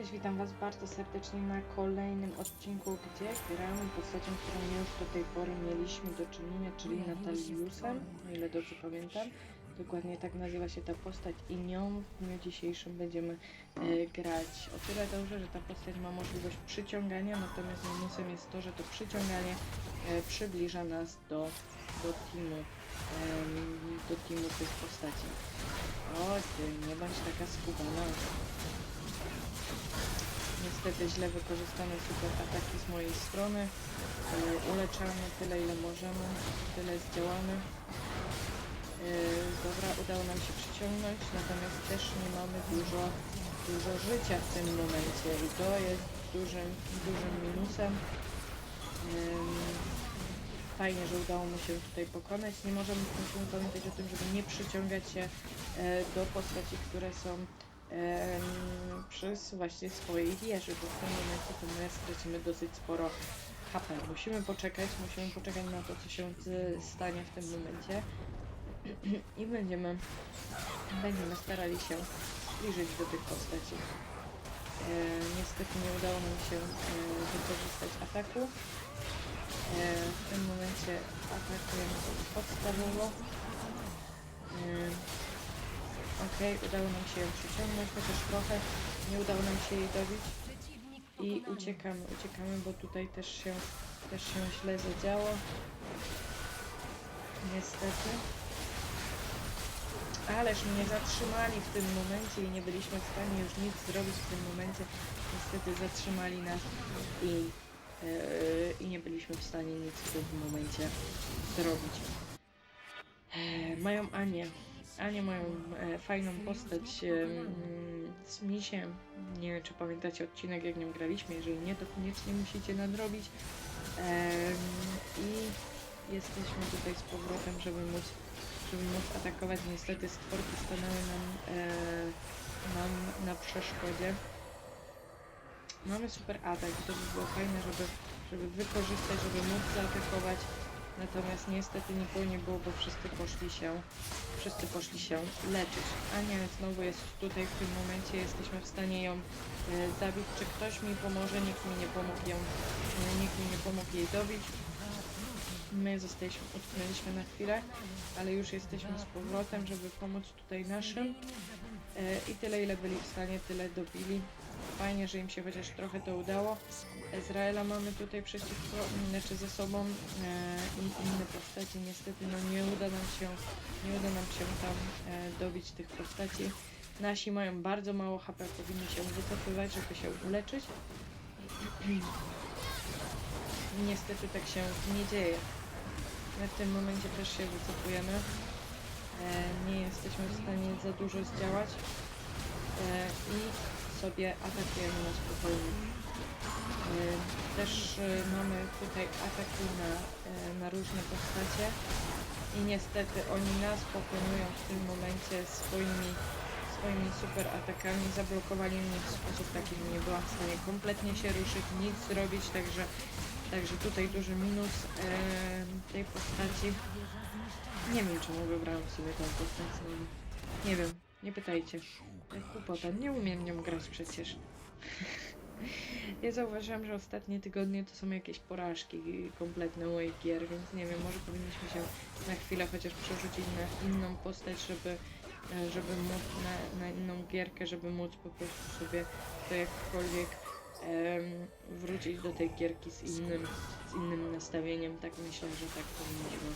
Cześć, witam Was bardzo serdecznie na kolejnym odcinku, gdzie gramy postacią, którą już do tej pory mieliśmy do czynienia, czyli Nataliusem, o ile dobrze pamiętam. Dokładnie tak nazywa się ta postać i nią w dniu dzisiejszym będziemy e, grać. O tyle dobrze, że ta postać ma możliwość przyciągania, natomiast minusem jest to, że to przyciąganie e, przybliża nas do, do teamu, em, do teamu tych postaci. O ty, nie bądź taka skubana. Niestety źle wykorzystane super ataki z mojej strony. Yy, uleczamy tyle ile możemy, tyle zdziałamy. Yy, dobra, udało nam się przyciągnąć, natomiast też nie mamy dużo, dużo życia w tym momencie i to jest dużym, dużym minusem. Yy, fajnie, że udało mu się tutaj pokonać. Nie możemy w filmie pamiętać o tym, żeby nie przyciągać się e, do postaci, które są przez właśnie swojej wieży, bo w tym momencie to my stracimy dosyć sporo HP. Musimy poczekać, musimy poczekać na to, co się stanie w tym momencie i będziemy, będziemy starali się zbliżyć do tych postaci. E, niestety nie udało nam się e, wykorzystać ataku. E, w tym momencie atakujemy podstawowo. E, Okej, udało nam się ją przyciągnąć, chociaż trochę nie udało nam się jej dobić. I uciekamy, uciekamy, bo tutaj też się, też się źle zadziało. Niestety. Ależ mnie zatrzymali w tym momencie i nie byliśmy w stanie już nic zrobić w tym momencie. Niestety zatrzymali nas i, yy, i nie byliśmy w stanie nic w tym momencie zrobić. E, mają Anię. Anię mają e, fajną postać e, z misiem. Nie wiem, czy pamiętacie odcinek, jak nią graliśmy. Jeżeli nie, to koniecznie musicie nadrobić. Em, I jesteśmy tutaj z powrotem, żeby móc, żeby móc atakować. Niestety stworki stanęły nam, e, nam na przeszkodzie. Mamy super atak i to by było fajne, żeby, żeby wykorzystać, żeby móc zaatakować. Natomiast niestety nikogo nie było, bo wszyscy poszli się, wszyscy poszli się leczyć. Ania znowu jest tutaj w tym momencie, jesteśmy w stanie ją e, zabić. Czy ktoś mi pomoże? Nikt mi nie pomógł ją, e, nikt mi nie pomógł jej dobić. My zostaliśmy, utknęliśmy na chwilę, ale już jesteśmy z powrotem, żeby pomóc tutaj naszym. E, I tyle ile byli w stanie, tyle dobili. Fajnie, że im się chociaż trochę to udało. Izraela mamy tutaj przeciwko, znaczy ze sobą e, i inne postaci. Niestety no nie uda nam się, nie uda nam się tam e, dobić tych postaci. Nasi mają bardzo mało HP, powinni się wycofywać, żeby się uleczyć. Niestety tak się nie dzieje. My w tym momencie też się wycofujemy. E, nie jesteśmy w stanie za dużo zdziałać. I sobie atakujemy na spokojnie. Też e, mamy tutaj ataki na, e, na różne postacie i niestety oni nas pokonują w tym momencie swoimi, swoimi super atakami. Zablokowali mnie w sposób taki, że nie byłam w stanie kompletnie się ruszyć, nic zrobić, także, także tutaj duży minus e, tej postaci. Nie wiem czemu wybrałam sobie tą postać, no, nie wiem, nie pytajcie. Kupota, nie umiem nią grać przecież. Ja zauważyłam, że ostatnie tygodnie to są jakieś porażki kompletne moich gier, więc nie wiem, może powinniśmy się na chwilę chociaż przerzucić na inną postać, żeby, e, żeby móc na, na inną gierkę, żeby móc po prostu sobie to jakkolwiek em, wrócić do tej gierki z innym, z innym nastawieniem. Tak myślę, że tak powinniśmy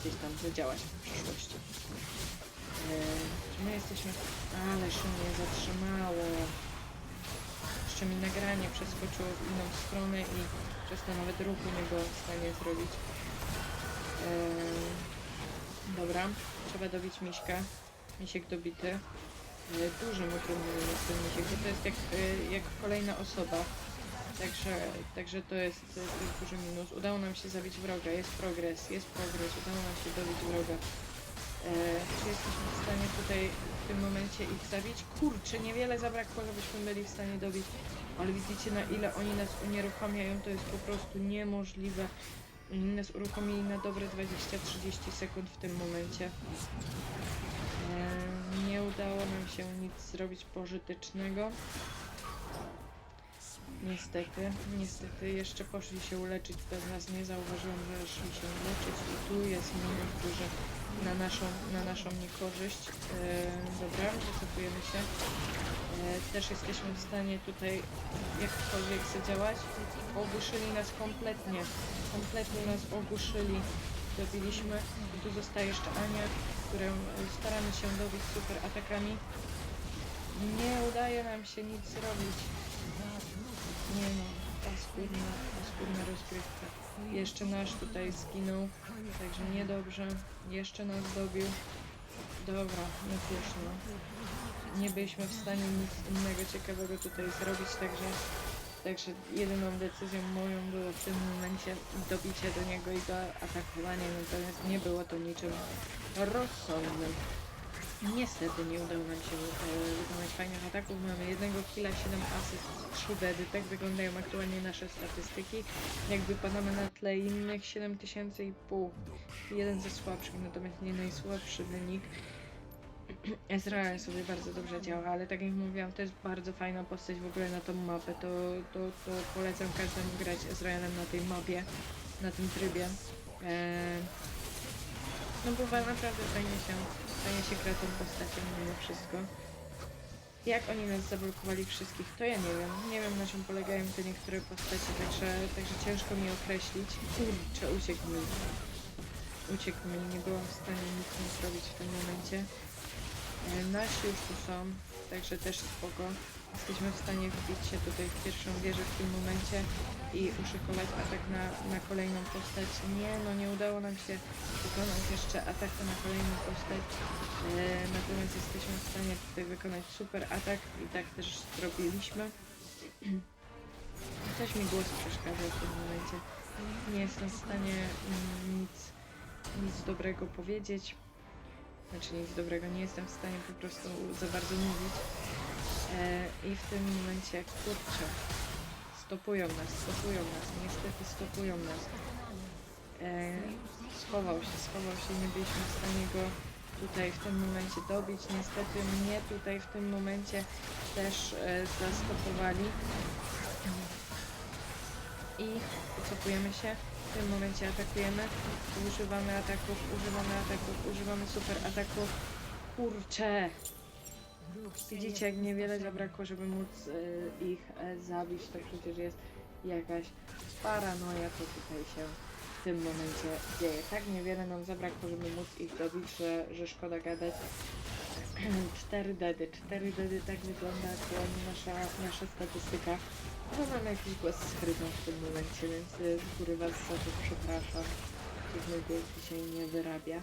gdzieś tam zadziałać w przyszłości. E, czy my jesteśmy... Ale się mnie zatrzymało. Jeszcze mi nagranie przeskoczyło w inną stronę i przez to nawet ruchu nie byłam w stanie zrobić. Dobra, trzeba dobić miśka. Misiek dobity. Eee, duży mu jest ten misiek, bo to jest jak, e, jak kolejna osoba. Także, także to jest, to jest duży minus. Udało nam się zabić wroga, jest progres, jest progres, udało nam się dobić wroga. E, czy jesteśmy w stanie tutaj w tym momencie ich zabić? Kurczę, niewiele zabrakło, żebyśmy byli w stanie dobić. Ale widzicie na ile oni nas unieruchamiają, to jest po prostu niemożliwe. Oni nas uruchomili na dobre 20-30 sekund w tym momencie. E, nie udało nam się nic zrobić pożytecznego. Niestety, niestety jeszcze poszli się uleczyć, to nas nie zauważyłam, że szli się uleczyć i tu jest moment duży na naszą, na naszą niekorzyść. E, dobra, wycofujemy się. E, też jesteśmy w stanie tutaj jakkolwiek zadziałać. Ogłuszyli nas kompletnie. Kompletnie nas ogłuszyli. Dobiliśmy. I tu zostaje jeszcze Ania, którą staramy się dobić super atakami. Nie udaje nam się nic zrobić. Nie no, paskudna, paskudna rozgrywka. Jeszcze nasz tutaj zginął, także niedobrze. Jeszcze nas dobił. Dobra, no cóż no. Nie byliśmy w stanie nic innego ciekawego tutaj zrobić, także, także jedyną decyzją moją było w tym momencie dobicie do niego i zaatakowanie, natomiast nie było to niczym rozsądnym. Niestety nie udało nam się e, wykonać fajnych ataków. Mamy jednego killa, 7 asyst, 3 dedy. Tak wyglądają aktualnie nasze statystyki. Jak wypadamy na tle innych 7000 i pół. Jeden ze słabszych, natomiast nie najsłabszy wynik. Ezreal sobie bardzo dobrze działa, ale tak jak mówiłam, to jest bardzo fajna postać w ogóle na tą mapę. To, to, to polecam każdemu grać Ezrealem na tej mapie, na tym trybie. Eee, no bo naprawdę fajnie się, fajnie się gra tą postacią mimo wszystko. Jak oni nas zablokowali wszystkich, to ja nie wiem. Nie wiem na czym polegają te niektóre postacie, także, także ciężko mi określić. Kurczę, uciekł mi. Uciekł mi, nie byłam w stanie nic mu zrobić w tym momencie. E, Nasi już tu są, także też spoko. Jesteśmy w stanie wbić się tutaj w pierwszą wieżę w tym momencie i uszykować atak na, na kolejną postać. Nie, no nie udało nam się wykonać jeszcze ataku na kolejną postać. E, natomiast jesteśmy w stanie tutaj wykonać super atak i tak też zrobiliśmy. Coś mi głos przeszkadza w tym momencie. Nie jestem w stanie nic, nic dobrego powiedzieć. Znaczy nic dobrego, nie jestem w stanie po prostu za bardzo mówić. E, I w tym momencie, kurczę, stopują nas, stopują nas, niestety stopują nas. E, schował się, schował się, nie byliśmy w stanie go tutaj w tym momencie dobić. Niestety mnie tutaj w tym momencie też e, zastopowali. I wycofujemy się. W tym momencie atakujemy. Używamy ataków, używamy ataków, używamy super ataków. Kurczę! Widzicie, jak niewiele zabrakło, żeby móc e, ich e, zabić, to przecież jest jakaś paranoja, co tutaj się w tym momencie dzieje. Tak niewiele nam zabrakło, żeby móc ich dobić, że, że szkoda gadać. Cztery dedy, cztery dedy, tak wygląda aktualnie nasza, nasza statystyka. No mam jakiś głos schrypą w tym momencie, więc e, z góry was za to przepraszam. Tych mój głos dzisiaj nie wyrabia.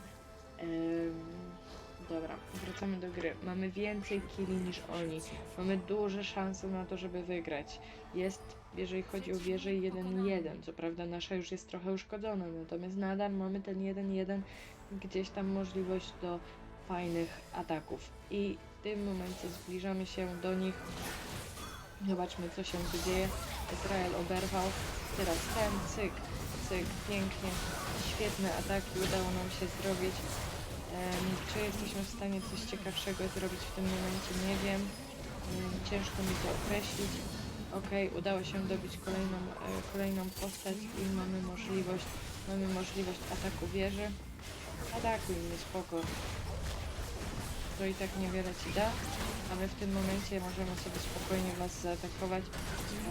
Dobra, wracamy do gry. Mamy więcej killi niż oni. Mamy duże szanse na to, żeby wygrać. Jest, jeżeli chodzi o wieżę, 1-1. Co prawda nasza już jest trochę uszkodzona, natomiast nadal mamy ten 1-1, gdzieś tam możliwość do fajnych ataków. I w tym momencie zbliżamy się do nich. Zobaczmy, co się tu dzieje. Izrael oberwał. Teraz ten, cyk, cyk, pięknie. Świetne ataki udało nam się zrobić. Czy jesteśmy w stanie coś ciekawszego zrobić w tym momencie? Nie wiem. Em, Ciężko mi to określić. Ok, udało się dobić kolejną, e, kolejną postać i mamy możliwość, mamy możliwość ataku wieży. Atakuj mnie, spoko. To i tak niewiele ci da, a my w tym momencie możemy sobie spokojnie was zaatakować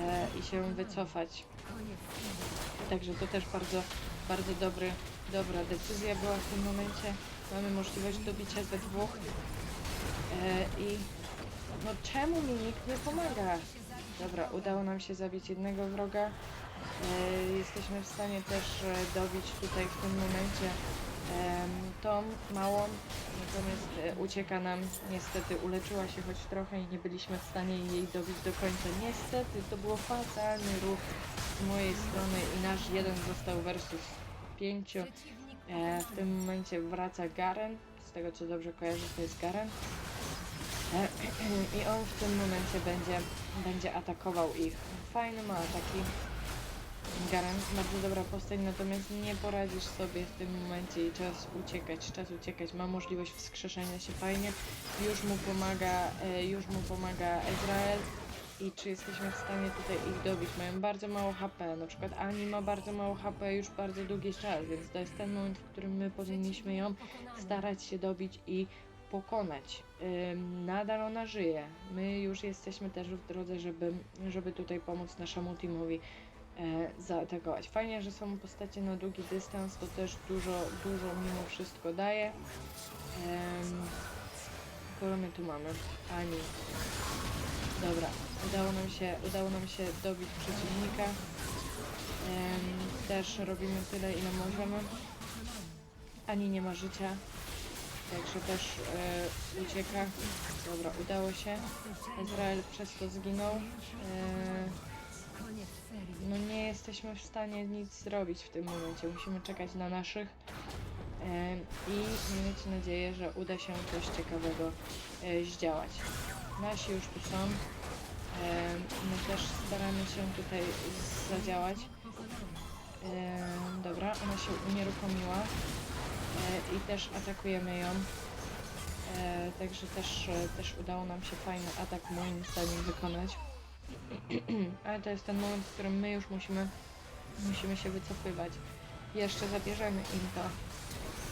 e, i się wycofać. Także to też bardzo, bardzo dobry, dobra decyzja była w tym momencie. Mamy możliwość dobicia ze dwóch. E, I no czemu mi nikt nie pomaga? Dobra, udało nam się zabić jednego wroga. E, jesteśmy w stanie też e, dobić tutaj w tym momencie em, tą małą. Natomiast e, ucieka nam, niestety uleczyła się choć trochę i nie byliśmy w stanie jej dobić do końca. Niestety to był fatalny ruch z mojej strony i nasz jeden został versus pięciu. E, w tym momencie wraca Garen, z tego co dobrze kojarzę to jest Garen. E, I on w tym momencie będzie, będzie atakował ich. Fajne ma ataki. Garen, bardzo dobra postać, natomiast nie poradzisz sobie w tym momencie i czas uciekać, czas uciekać. Ma możliwość wskrzeszenia się fajnie. Już mu pomaga, e, już mu pomaga Ezrael. I czy jesteśmy w stanie tutaj ich dobić. Mają bardzo mało HP, na przykład Ani ma bardzo mało HP już bardzo długi czas, więc to jest ten moment, w którym my powinniśmy ją starać się dobić i pokonać. Nadal ona żyje. My już jesteśmy też w drodze, żeby, żeby tutaj pomóc naszemu teamowi e, zaatakować. Fajnie, że są postacie na długi dystans, to też dużo, dużo mimo wszystko daje. Kogo my tu mamy? Ani. Dobra, udało nam się, udało nam się dobić przeciwnika. Też robimy tyle, ile możemy. Ani nie ma życia. Także też e, ucieka. Dobra, udało się. Izrael przez to zginął. E, no nie jesteśmy w stanie nic zrobić w tym momencie. Musimy czekać na naszych. E, I mieć nadzieję, że uda się coś ciekawego zdziałać. Nasi już tu są. E, my też staramy się tutaj zadziałać. E, dobra, ona się unieruchomiła e, i też atakujemy ją. E, także też, też udało nam się fajny atak moim zdaniem wykonać. Ale to jest ten moment, w którym my już musimy, musimy się wycofywać. Jeszcze zabierzemy im to.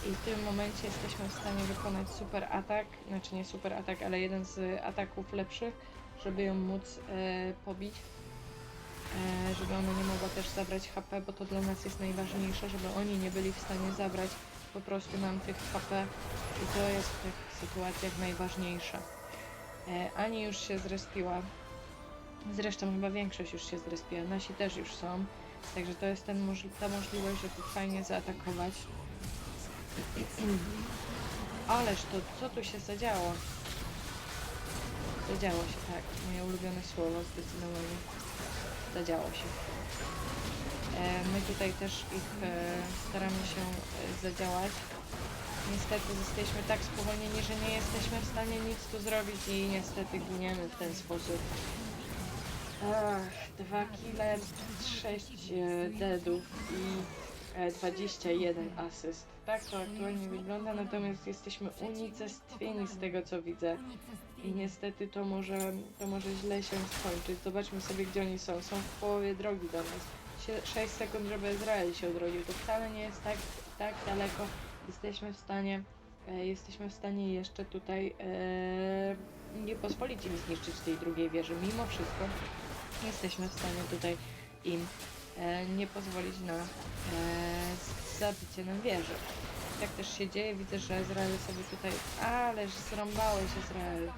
I w tym momencie jesteśmy w stanie wykonać super atak, znaczy nie super atak, ale jeden z ataków lepszych, żeby ją móc e, pobić. E, żeby ona nie mogła też zabrać HP, bo to dla nas jest najważniejsze, żeby oni nie byli w stanie zabrać po prostu nam tych HP i to jest w tych sytuacjach najważniejsze. E, Ani już się zrespiła, zresztą chyba większość już się zrespiła, nasi też już są, także to jest ten, ta możliwość, żeby fajnie zaatakować. Ależ to, co tu się zadziało? Zadziało się, tak. Moje ulubione słowo, zdecydowanie. Zadziało się. E, my tutaj też ich e, staramy się e, zadziałać. Niestety zostaliśmy tak spowolnieni, że nie jesteśmy w stanie nic tu zrobić i niestety giniemy w ten sposób. Ach, dwa kile, sześć deadów i 21 asyst. Tak to aktualnie wygląda, natomiast jesteśmy unicestwieni z tego co widzę. I niestety to może, to może źle się skończyć. Zobaczmy sobie gdzie oni są. Są w połowie drogi do nas. Sie- 6 sekund, żeby Izrael się odrodził. To wcale nie jest tak, tak daleko. Jesteśmy w stanie, e, jesteśmy w stanie jeszcze tutaj e, nie pozwolić im zniszczyć tej drugiej wieży. Mimo wszystko jesteśmy w stanie tutaj im e, nie pozwolić na e, zabicie nam wieży. Tak też się dzieje. Widzę, że Izrael sobie tutaj... Ależ zrąbałeś Izrael.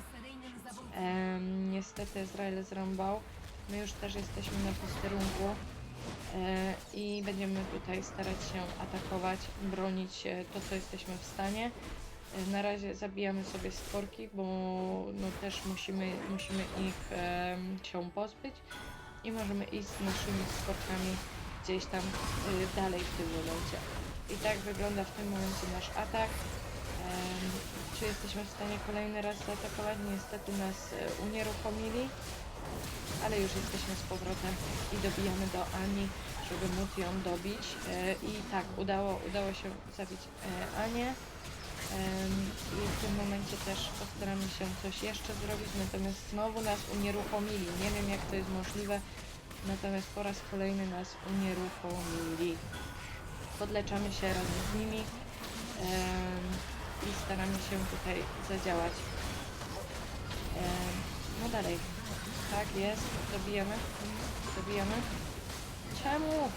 Niestety Izrael zrąbał. My już też jesteśmy na posterunku e, i będziemy tutaj starać się atakować, bronić e, to, co jesteśmy w stanie. E, na razie zabijamy sobie stworki, bo no, też musimy, musimy ich się pozbyć i możemy iść z naszymi stworkami gdzieś tam y, dalej w tym momencie. I tak wygląda w tym momencie nasz atak. Czy jesteśmy w stanie kolejny raz zaatakować? Niestety nas e, unieruchomili, ale już jesteśmy z powrotem i dobijamy do Ani, żeby móc ją dobić. E, I tak, udało, udało się zabić e, Anię. I w tym momencie też postaramy się coś jeszcze zrobić, natomiast znowu nas unieruchomili. Nie wiem jak to jest możliwe, natomiast po raz kolejny nas unieruchomili. Podleczamy się razem z nimi i staramy się tutaj zadziałać. No dalej. Tak jest, dobijamy. Dobijamy. Czemu?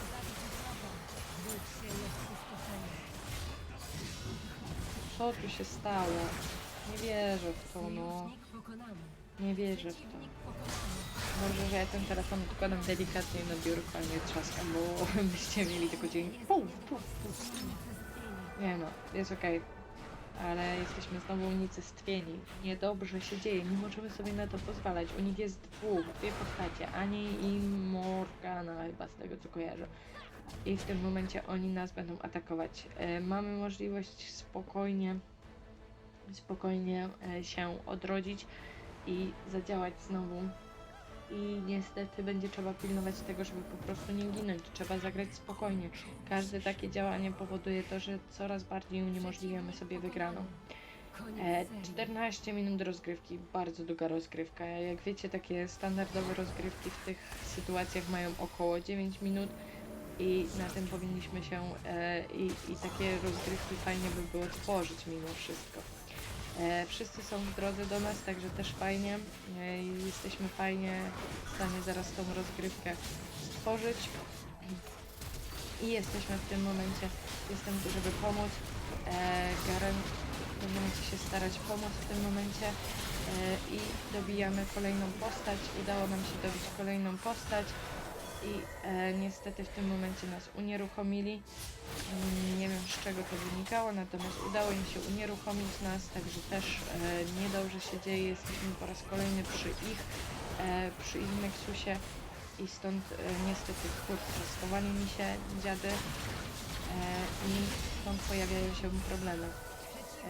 Co tu się stało? Nie wierzę w to, no. Nie wierzę w to. Dobrze, że ja ten telefon odkładam delikatnie na biurko, a nie trzaskam, bo byście mieli tylko dzień. Nie no, jest okej. Ale jesteśmy znowu unicestwieni. Niedobrze się dzieje, nie możemy sobie na to pozwalać. U nich jest dwóch, dwie postacie, Ani i Morgana chyba z tego co kojarzę. I w tym momencie oni nas będą atakować. E, mamy możliwość spokojnie, spokojnie e, się odrodzić i zadziałać znowu. I niestety będzie trzeba pilnować tego, żeby po prostu nie ginąć. Trzeba zagrać spokojnie. Każde takie działanie powoduje to, że coraz bardziej uniemożliwiamy sobie wygraną. E, 14 minut rozgrywki, bardzo długa rozgrywka. Jak wiecie, takie standardowe rozgrywki w tych sytuacjach mają około 9 minut i na tym powinniśmy się e, i, i takie rozgrywki fajnie by było tworzyć mimo wszystko. E, wszyscy są w drodze do nas, także też fajnie. E, jesteśmy fajnie w stanie zaraz tą rozgrywkę stworzyć. I jesteśmy w tym momencie, jestem tu, żeby pomóc. E, Garen będziemy się starać pomóc w tym momencie e, i dobijamy kolejną postać. Udało nam się dobić kolejną postać i e, niestety w tym momencie nas unieruchomili. Mm, Nie wiem z czego to wynikało, natomiast udało im się unieruchomić nas, także też e, niedobrze się dzieje. Jesteśmy po raz kolejny przy ich, e, przy ich Nexusie i stąd e, niestety kurczę, schowali mi się dziady e, i stąd pojawiają się problemy.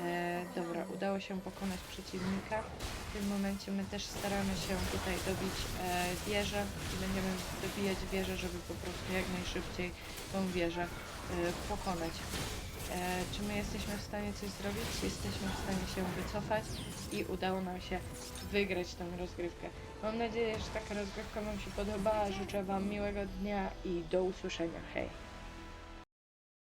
E, dobra, udało się pokonać przeciwnika. W tym momencie my też staramy się tutaj dobić e, wieżę i będziemy dobijać wieżę, żeby po prostu jak najszybciej tą wieżę e, pokonać. E, czy my jesteśmy w stanie coś zrobić? Jesteśmy w stanie się wycofać i udało nam się wygrać tę rozgrywkę. Mam nadzieję, że taka rozgrywka Wam się podobała. Życzę Wam miłego dnia i do usłyszenia. Hej!